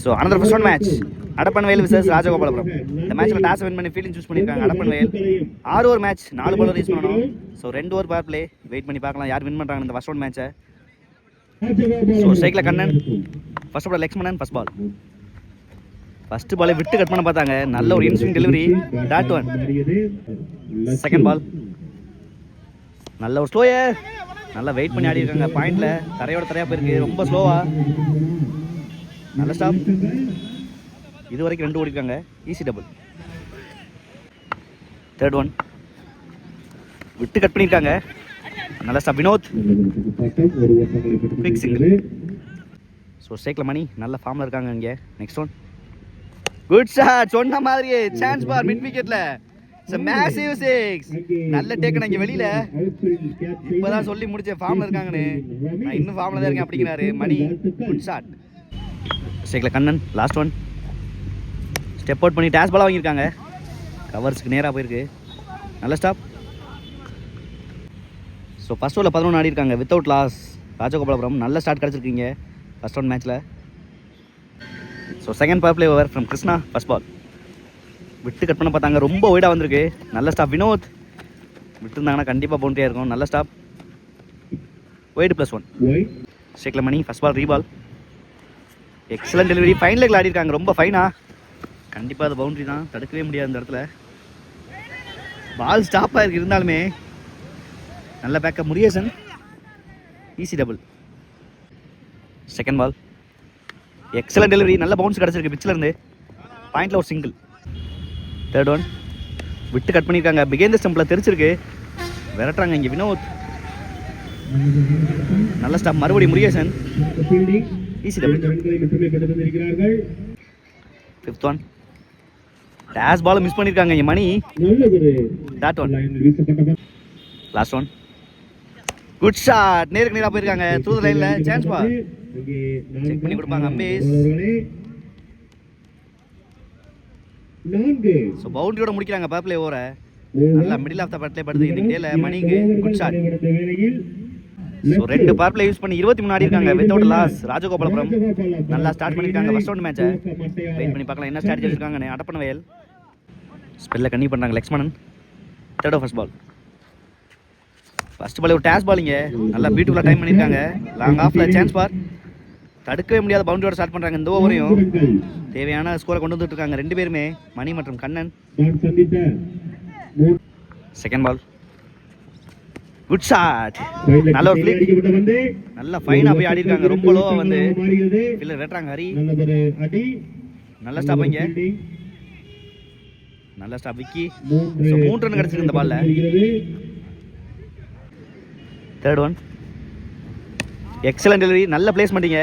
So another first one match Adappan Vayal versus Rajagopalapuram. இந்த மேட்ச்சில் toss win பண்ணி fielding choose பண்ணியிருக்காங்க அடப்பன் வயல். ஆறு ஓவர் மேட்ச் நாலு பாலர் யூஸ் பண்ணணும். ஸோ ரெண்டு ஓவர் பவர் பிளே வெயிட் பண்ணி பார்க்கலாம் யார் வின் பண்ணுறாங்க இந்த ஃபர்ஸ்ட் ஒன் மேட்ச்சை ஸோ ஸ்ட்ரைக்கில் Kannan. First ball Lakshmanan first ball first பாலை விட்டு கட் பண்ண பார்த்தாங்க. நல்ல ஒரு inswing delivery dot one second ball நல்ல ஒரு ஸ்லோயர் நல்லா வெயிட் பண்ணி ஆடி இருக்காங்க பாயிண்ட்ல தரையோட தரையா போயிருக்கு. ரொம்ப ஸ்லோவா நல்ல ஸ்டாப் இது வரைக்கும் ரெண்டு ஓடிருக்காங்க. ஈஸி டபுள் தேர்ட் ஒன் விட்டு கட் பண்ணியிருக்காங்க நல்ல ஸ்டாப் வினோத். Big ஸோ ஸ்ட்ரைக்கில் மணி நல்ல ஃபார்மில் இருக்காங்க இங்கே. நெக்ஸ்ட் ஒன் குட் ஷாட் சொன்ன மாதிரியே சான்ஸ் பார் மிட் விக்கெட்ல மேசிவ் சிக்ஸ் நல்ல டேக்கன் இங்கே வெளியில. இப்பதான் சொல்லி முடிச்சேன். ஃபார்ம்ல இருக்காங்கன்னு. நான் இன்னும் ஃபார்ம்ல தான் இருக்கேன் அப்படிங்கிறாரு மணி. குட் ஷாட் ஸ்ட்ரைக்கில் Kannan last one step out பண்ணி டேஸ் பாலாக வாங்கியிருக்காங்க. கவர்ஸ்க்கு நேராக போயிருக்கு. நல்ல ஸ்டாப் ஸோ ஃபர்ஸ்ட் ஓவரில் பதினொன்று ஆடி இருக்காங்க வித்தவுட் லாஸ் ராஜகோபாலபுரம் நல்ல ஸ்டார்ட் கிடச்சிருக்கீங்க. ஃபர்ஸ்ட் ஒன் மேட்ச்சில் so second power play over from Krishna first ball விட்டு கட் பண்ண பார்த்தாங்க. ரொம்ப ஒய்டாக வந்திருக்கு. நல்ல ஸ்டாப் வினோத் விட்டுருந்தாங்கன்னா கண்டிப்பாக பவுண்டரியாக இருக்கும். நல்ல stop wide plus one ஷேக்ல Mani first ball reball excellent delivery ஃபைனில் லெக்கில் ரொம்ப ஃபைனா கண்டிப்பாக அது பவுண்டரி தான். தடுக்கவே முடியாது இந்த இடத்துல. பால் ஸ்டாப்பாக இருக்கு. இருந்தாலுமே நல்ல backup Murugesan easy double second ball excellent delivery நல்ல பவுன்ஸ் கிடச்சிருக்கு பிச்சில் பாயிண்ட்டில் ஒரு சிங்கிள் தேர்ட் ஒன் விட்டு கட் பண்ணியிருக்காங்க பிகேந்த ஸ்டம்பில் தெரிச்சிருக்கு. விரட்டுறாங்க இங்கே வினோத். நல்ல ஸ்டாப் மறுபடியும் Murugesan. Easy fifth one toss ball miss பண்ணியிருக்காங்க இங்கே Mani. That one. Last one good shot நேருக்கு நேராக போயிருக்காங்க. த்ரூ லைனில் சான்ஸ் பால் செக் பண்ணி கொடுப்பாங்க அம்பேஸ். ஸோ பவுண்டரியோட முடிக்கிறாங்க பேப்ளே ஓவரை. நல்லா மிடில் ஆஃப் த பட்லே படுது. இன்னைக்கு டேல மணிக்கு குட் ஷாட் ஸோ ரெண்டு பவர் பிளே யூஸ் பண்ணி இருபத்தி மூணு ஆடி இருக்காங்க. Without loss Rajagopalapuram. நல்லா ஸ்டார்ட் பண்ணியிருக்காங்க ஃபர்ஸ்ட் ரவுண்ட் மேட்சை வெயிட் பண்ணி பார்க்கலாம். என்ன ஸ்ட்ராட்டஜி வச்சிருக்காங்கன்னு. அடப்பன வயல் ஸ்பெல்ல கண்ணி பண்ணுறாங்க Lakshmanan third first ball first ball ஒரு டேஸ் பாலிங்க நல்லா பியூட்டிஃபுல்லாக டைம் பண்ணியிருக்காங்க லாங் ஆஃப்ல சான்ஸ் பார் தடுக்கவே முடியாத பவுண்டரியோட ஸ்டார்ட் பண்ணுறாங்க இந்த ஓவரையும் தேவையான ஸ்கோரை கொண்டு வந்துட்டு இருக்காங்க. ரெண்டு பேருமே மணி மற்றும் Kannan. Second ball good shot நல்ல ஒரு flick. நல்ல ஃபைனாக போய் ஆடி இருக்காங்க ரொம்ப லோவாக வந்து இல்லை வெட்டுறாங்க ஹரி. நல்ல ஸ்டாப் இங்க. நல்ல ஸ்டாப் விக்கி. மூணு run கிடைச்சிருக்கு இந்த ball ல. தேர்ட் ஒன் எக்ஸலன்ட் டெலிவரி நல்ல பிளேஸ் பண்ணிங்க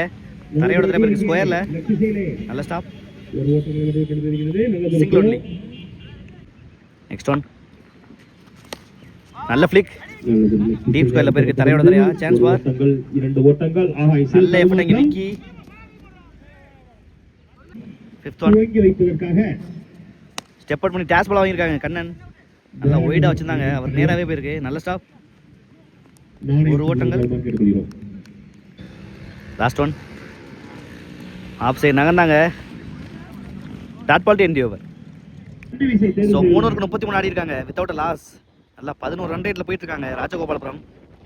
தரையோட தரை பேருக்கு ஸ்கொயர்ல நல்ல ஸ்டாப். நெக்ஸ்ட் ஒன் நல்ல ஃபிளிக் டீப் ஸ்கொயர்ல போயிருக்கு. தரையோட தரையா. சான்ஸ் பார் இரண்டு ஓட்டங்கள். ஆஹா நல்ல எஃபர்ட் இங்கே விக்கி ஃபிஃப்த் ஒன் துவங்கி வைப்பதற்காக ஸ்டெப் அவுட் பண்ணி டேஸ் பால் வாங்கியிருக்காங்க கண்ணன். நல்லா ஒய்டாக வச்சிருந்தாங்க. அவர் நேராகவே போயிருக்கு. நல்ல ஸ்டாப் ஒரு ஓட்டங்கள். Last one off side நகர்ந்தாங்க. Dot ball end over so மூணு முப்பத்தி மூணு ஆடி இருக்காங்க வித்தவுட் லாஸ் நல்லா பதினோரு ரன் ரேட்டில் போயிட்டு இருக்காங்க ராஜகோபாலபுரம்.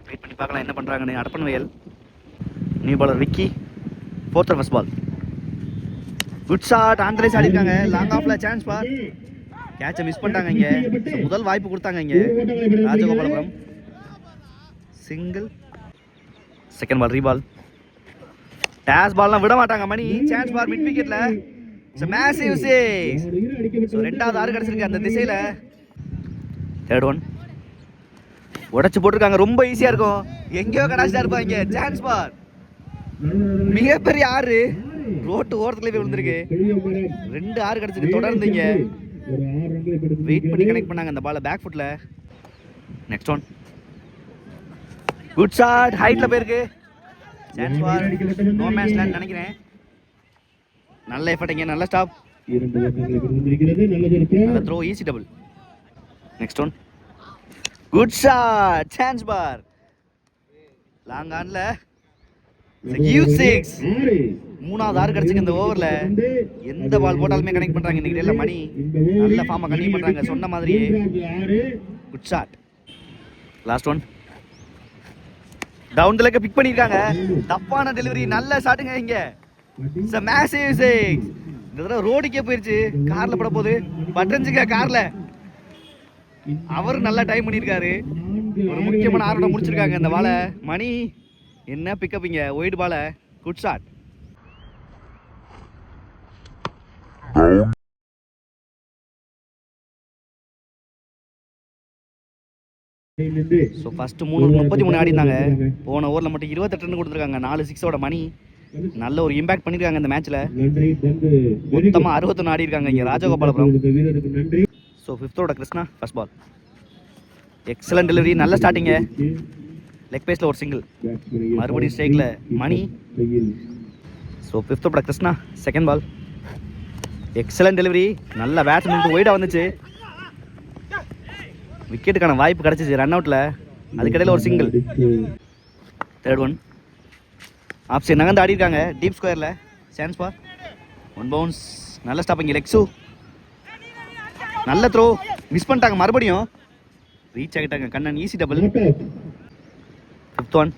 வெயிட் பண்ணி பார்க்கலாம் என்ன பண்ணுறாங்கன்னு Adappan Vayal. New bowler Vicky fourth first ball good shot on the rise ஆடி இருக்காங்க லாங் ஆஃப்ல சான்ஸ் பார் கேட்சை மிஸ் பண்ணிட்டாங்க இங்கே. முதல் வாய்ப்பு கொடுத்தாங்க இங்கே. Rajagopalapuram. Single second ball reball toss பால்லாம் விட மாட்டாங்க மணி. சான்ஸ் பார் மிட் விக்கெட்ல மேசிவ் சிக்ஸ் ரெண்டாவது ஆறு கிடச்சிருக்கு அந்த திசையில். தேர்ட் ஒன் உடைச்சு போட்டிருக்காங்க. ரொம்ப ஈஸியாக இருக்கும். எங்கேயோ கடாச்சிட்டா இருப்பாங்க. சான்ஸ் பார் மிகப்பெரிய ஆறு. ரோட்டு ஓரத்துல போய் விழுந்திருக்கு. ரெண்டு ஆறு கிடச்சிருக்கு. தொடர்ந்து இங்க வெயிட் பண்ணி கனெக்ட் பண்ணாங்க அந்த பாலை பேக் ஃபுட்ல நெக்ஸ்ட் ஒன் குட் ஷாட் ஹைட்ல போயிருக்கு. சான்ஸ் பார் நோ மேட்ச் நினைக்கிறேன். நல்ல எஃபர்ட் இங்க. நல்ல ஸ்டாப். நல்ல throw easy double next one good shot chance for long ஆன்ல கிவ் சிக்ஸ் மூணாவது ஆறு கிடச்சிருக்கு இந்த ஓவரில் எந்த பால் போட்டாலுமே கனெக்ட் பண்ணுறாங்க இன்னைக்கு இல்லை மணி. நல்ல ஃபார்மை கண்டிப்பாக பண்ணுறாங்க சொன்ன மாதிரியே. ஆறு. Good shot last one down லெக்க pick பண்ணியிருக்காங்க தப்பான டெலிவரி நல்ல ஷாட்டுங்க இங்க. மேசிவ் சிக்ஸ் இந்த தடவை ரோடுக்கே போயிருச்சு. கார்ல பட போகுது பட்டஞ்சுங்க கார்ல அவர் நல்லா டைம் பண்ணியிருக்காரு. ஒரு முக்கியமான ஆரோட முடிச்சிருக்காங்க இந்த பாலை மணி என்ன பிக்கப் இங்க? ஒயிட் பாலை குட் ஷாட் ஸோ ஃபர்ஸ்ட் மூணு முப்பத்தி மூணு ஆடி இருந்தாங்க போன ஓவரில் மட்டும் இருபத்தெட்டு ரன் கொடுத்துருக்காங்க. நாலு சிக்ஸோட மணி. நல்ல ஒரு இம்பாக்ட் பண்ணியிருக்காங்க இந்த மேட்ச்ல நன்றி பந்து மொத்தமாக அறுபத்தொன்று ஆடி இருக்காங்க இங்கே Rajagopalapuram. So ஃபிஃப்த்தோட Krishna first ball excellent delivery நல்ல ஸ்டார்டிங்க லெக் பேஸில் ஒரு சிங்கிள் மறுபடியும் ஸ்ட்ரைக்கில் Mani. So ஃபிஃப்த்தோட Krishna second ball excellent delivery நல்ல பேட்ஸ்மேனுக்கு ஒயிடாக வந்துச்சு. விக்கெட்டுக்கான வாய்ப்பு கிடச்சிச்சு ரன் அவுட்டில் அதுக்கிடையில் ஒரு சிங்கிள் தேர்ட் ஒன் ஆப்ஷன் நகர்ந்து ஆடி இருக்காங்க டீப் ஸ்கொயரில் சான்ஸ் பார் ஒன் பவுன்ஸ் நல்ல ஸ்டாப்பிங்க லெக்ஸு நல்ல த்ரோ மிஸ் பண்ணிட்டாங்க. மறுபடியும் ரீச் ஆகிட்டாங்க. Kannan easy double fifth one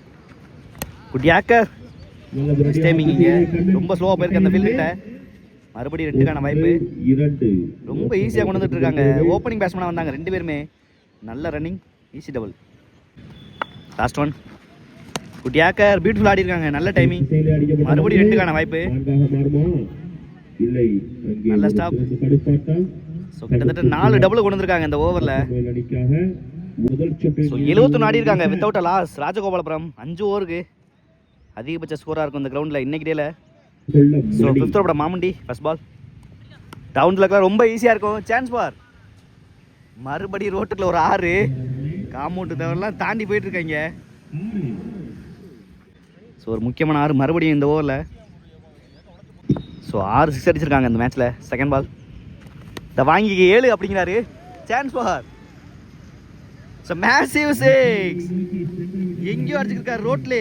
good yorker next time இங்கே. ரொம்ப ஸ்லோவாக போயிருக்கு அந்த ஃபீல்டில் மறுபடியும் ரெண்டுக்கான வாய்ப்பு. ரொம்ப ஈஸியாக கொண்டு வந்துட்டு இருக்காங்க ஓப்பனிங் பேட்ஸ்மேனாக வந்தாங்க. ரெண்டு பேருமே நல்ல running easy double last one good yorker beautiful ஆடி இருக்காங்க. நல்ல டைமிங் மறுபடியும் ரெண்டுக்கான வாய்ப்பு. நல்ல stop. ஸோ கிட்டத்தட்ட நாலு டபுள் கொண்டு வந்திருக்காங்க இந்த ஓவரில் ஸோ எழுபத்தொன்று ஆடி இருக்காங்க வித்தவுட் அ லாஸ் ராஜகோபாலபுரம் அஞ்சு ஓவருக்கு அதிகபட்ச ஸ்கோராக இருக்கும் இந்த கிரவுண்டில் இன்னைக்கு டேல ஸோ ஃபிஃப்த் ஓவரோட மாமண்டி ஃபர்ஸ்ட் பால் டவுன்ல லெக்கில் ரொம்ப ஈஸியாக இருக்கும். சான்ஸ் பார் மறுபடியும் ரோட்டுக்குள்ள ஒரு ஆறு. காம்பவுண்டு தவறெல்லாம் தாண்டி போயிட்டு இருக்காங்க. ஸோ ஒரு முக்கியமான ஆறு மறுபடியும் இந்த ஓவரில் ஸோ ஆறு சிக்ஸ் அடிச்சிருக்காங்க இந்த மேட்ச்சில் செகண்ட் பால் இந்த வாங்கி ஏழு அப்படிங்கிறாரு. Chance for so massive six எங்கேயோ அடிச்சிருக்காரு ரோட்லே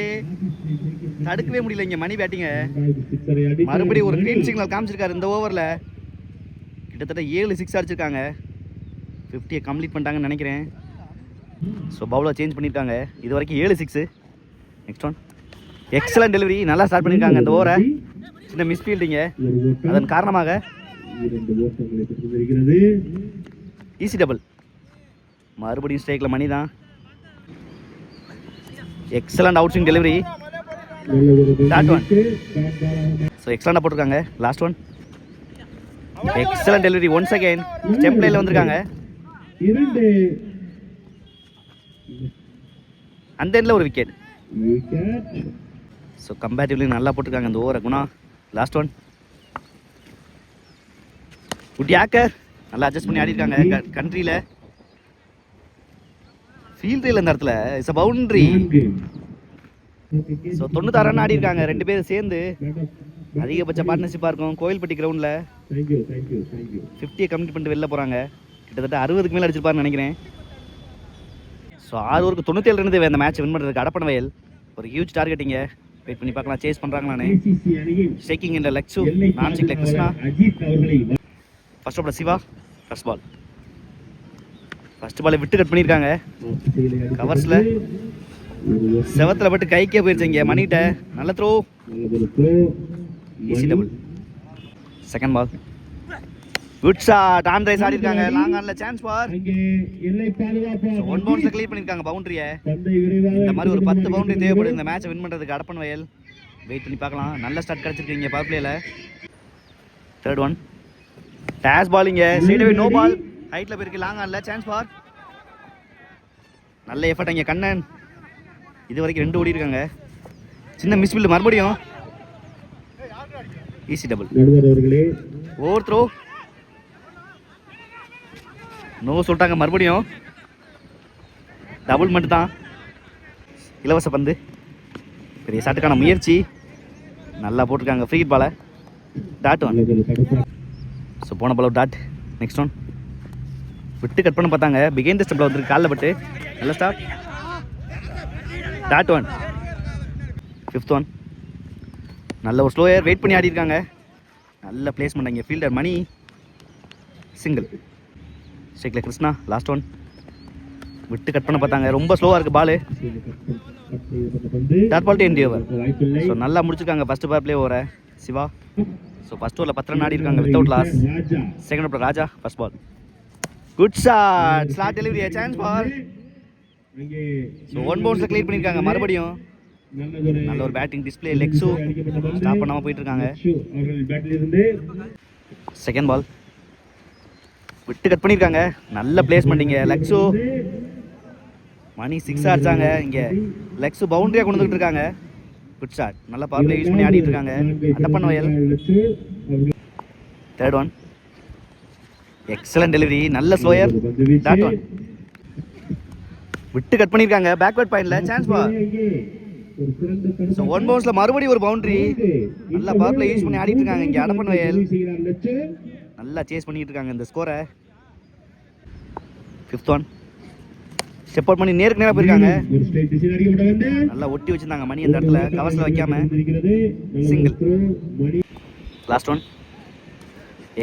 தடுக்கவே முடியல இங்கே மணி பேட்டிங்க மறுபடியும் ஒரு க்ரீன் சிக்னல் காமிச்சிருக்காரு இந்த ஓவரில் கிட்டத்தட்ட ஏழு சிக்ஸ் அடிச்சிருக்காங்க. ஃபிஃப்டியை கம்ப்ளீட் பண்ணிட்டாங்கன்னு நினைக்கிறேன். ஸோ பவுலர் சேஞ்ச் பண்ணியிருக்காங்க இது வரைக்கும் ஏழு six next one excellent delivery நல்லா ஸ்டார்ட் பண்ணியிருக்காங்க இந்த ஓவரை சின்ன மிஸ்ஃபீல்டிங்க அதன் காரணமாக இரண்டு ஓட்டங்களை பெற்று வருகிறது. ஈஸி டபுள் மறுபடியும் ஸ்ட்ரைக்கில் மணி தான். Excellent out swing delivery so எக்ஸலண்டாக போட்டிருக்காங்க. Last one excellent delivery once again stump பிளேயில் வந்திருக்காங்க. அந்த எண்டில் ஒரு விக்கெட் ஸோ கம்பேரிட்டிவ்லி நல்லா போட்டிருக்காங்க இந்த ஓவரை Guna. Last one good yorker நல்லா அட்ஜஸ்ட் பண்ணி ஆடி இருக்காங்க கண்ட்ரியில் இல்லை இந்த இடத்துல. இட்ஸ் அ பவுண்டரி ஸோ தொண்ணூத்தாறு ரன் ஆடி இருக்காங்க ரெண்டு பேரும் சேர்ந்து. அதிகபட்ச பார்ட்னர்ஷிப்பாக இருக்கும். கோயில்பட்டி கிரவுண்டில் ஃபிஃப்டியை கம்ப்ளீட் பண்ணிட்டு வெளில போகிறாங்க கிட்டத்தட்ட அறுபதுக்கு மேலே அடிச்சிருப்பாருன்னு நினைக்கிறேன். ஸோ ஆறு ஓவருக்கு தொண்ணூற்றி ஏழு இருந்து இந்த மேட்ச் வின் பண்ணுறதுக்கு அடப்பன வயல் ஒரு ஹியூஜ் டார்கெட்டிங்க வெயிட் பண்ணி பார்க்கலாம். சேஸ் பண்ணுறாங்களானே ஷேக்கிங் இந்த லெக்ஸு எல்லை first of Siva first ball first பாலை விட்டு கட் பண்ணியிருக்காங்க கவர்ஸில் கவர்ஸ்ல செவத்தில் பட்டு கைக்கே போயிருச்சு இங்கே மணிகிட்ட. நல்ல throw easy double second ball good shot on rise ஆடி இருக்காங்க. லாங் ஆன்ல சான்ஸ் பார் எல்லை பாதுகாப்பு ஒன் பவுன்ஸ்ல கிளியர் பண்ணிருக்காங்க பவுண்டரியை இந்த மாதிரி ஒரு பத்து பவுண்டரி தேவைப்படுது இந்த மேட்சை வின் பண்றதுக்கு அடப்பன் வயல். வெயிட் பண்ணி பார்க்கலாம். நல்ல ஸ்டார்ட் கிடைச்சிருக்கீங்க பவர் பிளேல தேர்ட் ஒன் டேஸ் பாலிங்க அவே நோ பால் ஹைட்ல போயிருக்கு. லாங் ஆன்ல சான்ஸ் பார் நல்ல எஃபர்ட் இங்க கண்ணன். இது வரைக்கும் ரெண்டு ஓடி இருக்காங்க சின்ன மிஸ் பில் மறுபடியும். Easy double over throw no சொல்லிட்டாங்க மறுபடியும். டபுள் மட்டும் தான் இலவச பந்து. பெரிய ஷாட்டுக்கான முயற்சி. நல்லா போட்டிருக்காங்க ஃப்ரீ பாலை டாட் ஒன் ஸோ போன பலவு டாட் நெக்ஸ்ட் ஒன் விட்டு கட் பண்ண பார்த்தாங்க. பிகைன் த ஸ்டெப்பில் வந்துருக்கு. காலில் பட்டு நல்ல stop dot one fifth one நல்ல ஒரு ஸ்லோயர் வெயிட் பண்ணி ஆடிருக்காங்க நல்ல பிளேஸ்மெண்ட் அங்கே. ஃபீல்டர் மணி. சிங்கிள் ஸ்டேக்கில் கிருஷ்ணா லாஸ்ட் ஒன் விட்டு கட் பண்ண பார்த்தாங்க. ரொம்ப ஸ்லோவாக இருக்குது ball dot ball the over so நல்லா முடிச்சிருக்காங்க. ஃபஸ்ட்டு பார் பிளே ஓவரை சிவா. ஸோ ஃபஸ்ட் ஓவரில் பத்து ரன் ஆடி இருக்காங்க without loss second over Raja first ball good shot slot delivery chance ball so one பவுன்ஸில் clear பண்ணியிருக்காங்க மறுபடியும். நல்ல ஒரு பேட்டிங் டிஸ்ப்ளே லெக்ஸு ஸ்டாப் பண்ணாமல் போயிட்டு இருக்காங்க செகண்ட் பால் விட்டு கட் பண்ணியிருக்காங்க நல்ல பிளேஸ்மெண்ட் இங்கே. லெக்ஸு மணி சிக்ஸ் அடிச்சாங்க. இங்கே லெக்ஸு பவுண்டரியாக கொண்டு வந்துக்கிட்டு இருக்காங்க. குட் ஷாட் நல்ல பவர் பிளே யூஸ் பண்ணி ஆடிட்டு இருக்காங்க. Attappan Vayal. Third one excellent delivery நல்ல ஸ்லோயர் டாட் ஒன் விட்டு கட் பண்ணியிருக்காங்க பேக்வர்ட் பாயிண்ட்ல சான்ஸ் பா ஸோ ஒன் பவுன்ஸ்ல மறுபடியும் ஒரு பவுண்டரி நல்லா பவர் பிளே யூஸ் பண்ணி ஆடிட்டு இருக்காங்க. இங்கே அடப்பன் வயல். நல்லா சேஸ் பண்ணிட்டு இருக்காங்க இந்த ஸ்கோரை ஃபிஃப்த் ஒன் அவுட் பண்ணி நேருக்கு நேராக போயிருக்காங்க. நல்லா ஒட்டி வச்சிருந்தாங்க மணி அந்த இடத்துல. கவர்ஸில் வைக்காம. Mani last one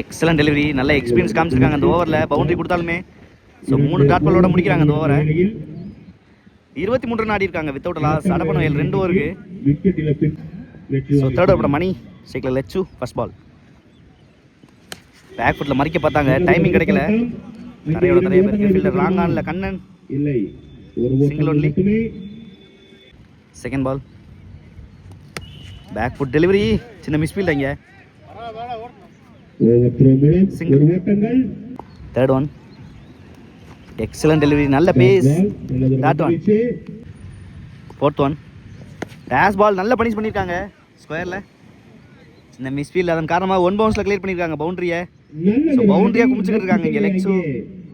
excellent delivery நல்ல எக்ஸ்பீரியன்ஸ் காமிச்சிருக்காங்க அந்த ஓவரில் பவுண்டரி கொடுத்தாலுமே. ஸோ மூணு டாட் பாலோட முடிக்கிறாங்க அந்த ஓவரை இருபத்தி ரன் ஆடி இருக்காங்க வித்தவுட் லாஸ் அடப்பன் வயல் ரெண்டு ஓவருக்கு ஸோ தேர்ட் ஓவர் மணி. சைக்கிள் லெச்சு ஃபர்ஸ்ட் பால் பேக் ஃபுட்டில் மறிக்க பார்த்தாங்க. டைமிங் கிடைக்கல. தரையோட தரைய பேருக்கு ஃபீல்டர் லாங் ஆனில் கண்ணன் இல்லை only. மட்டுமே. Second ball back foot delivery சின்ன மூலம் Single. ஒரு ஓட்டங்கள். தேர்ட் ஒன் எக்ஸலன்ட் டெலிவரி நல்ல பேஸ் one. வீச்சு. ஃபோர்த் ஒன் டேஷ் பால் நல்ல பனிஷ் பண்ணியிருக்காங்க ஸ்கொயரில் சின்ன மிஸ்ஃபீல்ட் அதன் காரணமாக ஒன் பவுன்ஸில் கிளியர் பண்ணியிருக்காங்க பவுண்டரியை boundary ஆ குமிச்சுக்கிட்டு இருக்காங்க இங்க legs உ.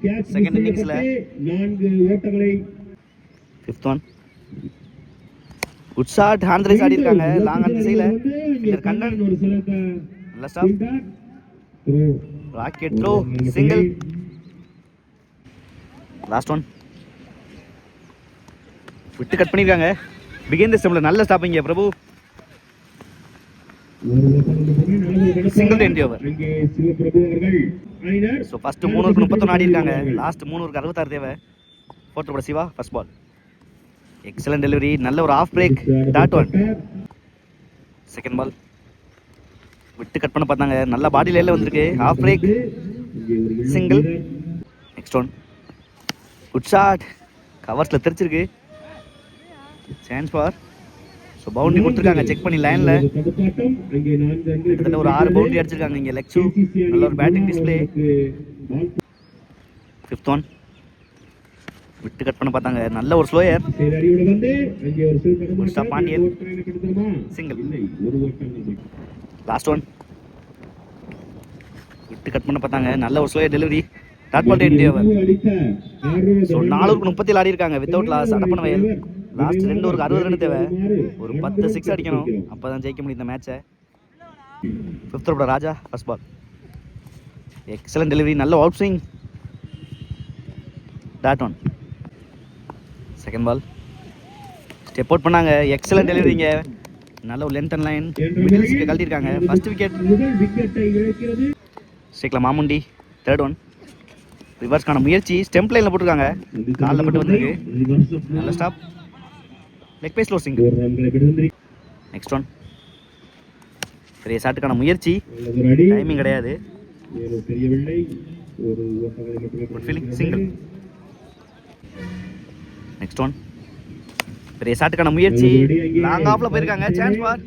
Catch Second miss innings ல. செய்யப்பட்டு நான்கு ஓட்டங்களை. Fifth one good shot hand rise ஆடி இருக்காங்க லாங் அந்த இங்க ஃபீல்டர் கண்ணன் நல்ல stop. Rocket throw single last one விட்டு கட் பண்ணியிருக்காங்க. பிகின் தி ஸ்டெம்ல நல்ல ஸ்டாப்பிங்க பிரபு ஒரு ஓட்டம் மட்டுமே சிவபிரபு அவர்கள் அணியினர் ஸோ ஃபர்ஸ்ட் மூணுக்கு முப்பத்தொன்று ஆடி இருக்காங்க லாஸ்ட் மூணுக்கு அறுபத்தாறு தேவை. ஃபோர்த் போட Siva first ball excellent delivery நல்ல ஒரு off break dot one second ball விட்டு கட் பண்ண பார்த்தாங்க. நல்ல பாடி லைனில் வந்திருக்கு. Off break. வீரர். நெக்ஸ்ட் ஒன் குட் ஷாட் கவர்ஸில் தெரிச்சிருக்கு. சான்ஸ் பார் ஸோ பவுண்டரி கொடுத்துருக்காங்க. செக் பண்ணி லைனில் கிட்டத்தட்ட ஒரு ஆறு பவுண்டரி அடிச்சிருக்காங்க இங்கே. லெக்ஸு நல்ல ஒரு பேட்டிங் டிஸ்ப்ளே ஃபிஃப்த் ஒன் விட்டு கட் பண்ண பார்த்தாங்க. நல்ல ஒரு slower Pandian. Single last one விட்டு கட் பண்ண பார்த்தாங்க. நல்ல ஒரு ஸ்லோயர் டெலிவரி டாட் பால் டே ஸோ ரன்கள். நாலூருக்கு முப்பத்தி ஆடி இருக்காங்க வித்தவுட் லாஸ் அடப்பன வயல் லாஸ்ட் ரெண்டு ஓவருக்கு அறுபது ரன் தேவை. ஒரு பத்து சிக்ஸ் அடிக்கணும். அப்போ தான் ஜெயிக்க முடியும் இந்த மேட்சை fifth over Raja first ball excellent delivery நல்ல out swing dot one second ball step out பண்ணாங்க. எக்ஸலன்ட் டெலிவரிங்க நல்ல ஒரு லென்த் அண்ட் லைன் மிடில் முறையில் கழட்டியிருக்காங்க. ஃபர்ஸ்ட் விக்கெட் ஸ்ட்ரைக்கில் மாமுண்டி. தேர்ட் ஒன் ரிவர்ஸ்க்கான முயற்சி. ஸ்டெம்ப் லைனில் போட்டிருக்காங்க. காலில் பட்டு வந்திருக்கு. நல்ல stop leg bye slow single ஒரு ரன்களை பெறுகின்ற நெக்ஸ்ட் ஒன் பெரிய ஷாட்டுக்கான முயற்சி. டைமிங் கிடையாது. Single. நெக்ஸ்ட் ஒன் பெரிய ஷாட்டுக்கான முயற்சி. லாங் ஆஃப்ல போயிருக்காங்க. சான்ஸ் பார்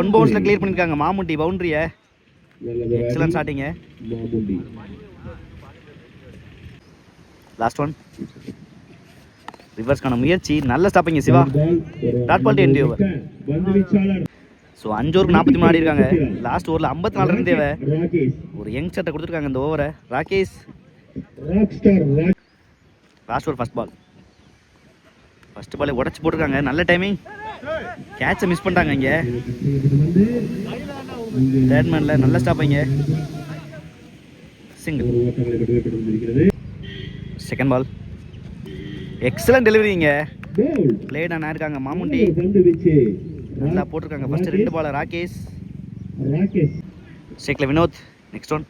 ஒன் பவுன்ஸில் கிளியர் பண்ணியிருக்காங்க மாமுண்டி பவுண்டரியை எக்ஸலன்ட் மாமுண்டி. லாஸ்ட் ஒன் ரிவர்ஸ்க்கான முயற்சி. நல்ல ஸ்டாப்பிங்க Siva. Dot ball to over so அஞ்சு ஓவருக்கு நாற்பத்தி மூணு ஆடி இருக்காங்க. லாஸ்ட் ஓவரில் ஐம்பத்தி நாலு ரன் தேவை ஒரு யங் சட்டை கொடுத்துருக்காங்க இந்த ஓவரை Rakesh. Last over first ball first பாலே உடச்சி போட்டிருக்காங்க. நல்ல டைமிங் கேட்சை மிஸ் பண்ணிட்டாங்க இங்கே. தேர்ட் மேனில் நல்ல ஸ்டாப்பிங்க single second ball excellent delivery இங்கே. கோல் பிளேட் ஆனா இருக்காங்க மாமுண்டி. நல்லா போட்டிருக்காங்க. ஃபர்ஸ்ட் ரெண்டு பால் ராகேஷ் ராகேஷ் ஸ்ட்ரைக்கில் Vinod. Next one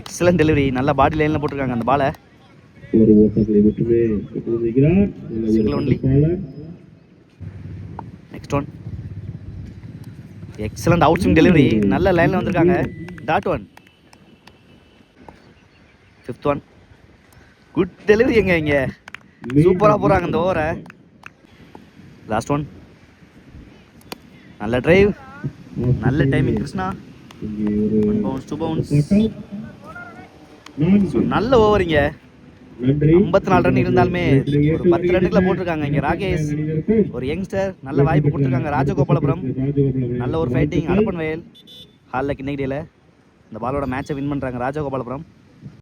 excellent delivery நல்ல பாடி லைனில் போட்டிருக்காங்க அந்த பாலை. Next one excellent out swing delivery நல்ல லைனில் வந்திருக்காங்க. Dot one fifth one good delivery எங்க இங்க? சூப்பராக போகிறாங்க இந்த ஓவரை. லாஸ்ட் ஒன் நல்ல டிரைவ் நல்ல டைமிங் கிருஷ்ணா. இங்கே ஒன் பவுன்ஸ் டூ பவுன்ஸ். நல்ல ஓவரிங்க நன்றி ஐம்பத்தி நாலு ரன் இருந்தாலுமே ஒரு பத்து ரன்னுக்குள்ள போட்டிருக்காங்க இங்க ராகேஷ். ஒரு யங்ஸ்டர் நல்ல வாய்ப்பு கொடுத்துருக்காங்க. ராஜகோபாலபுரம். நல்ல ஒரு ஃபைட்டிங் அலப்பன் வயல் ஹாலில் கிண்ணகிரியில் இந்த பாலோட மேட்சை வின் பண்ணுறாங்க ராஜகோபாலபுரம்.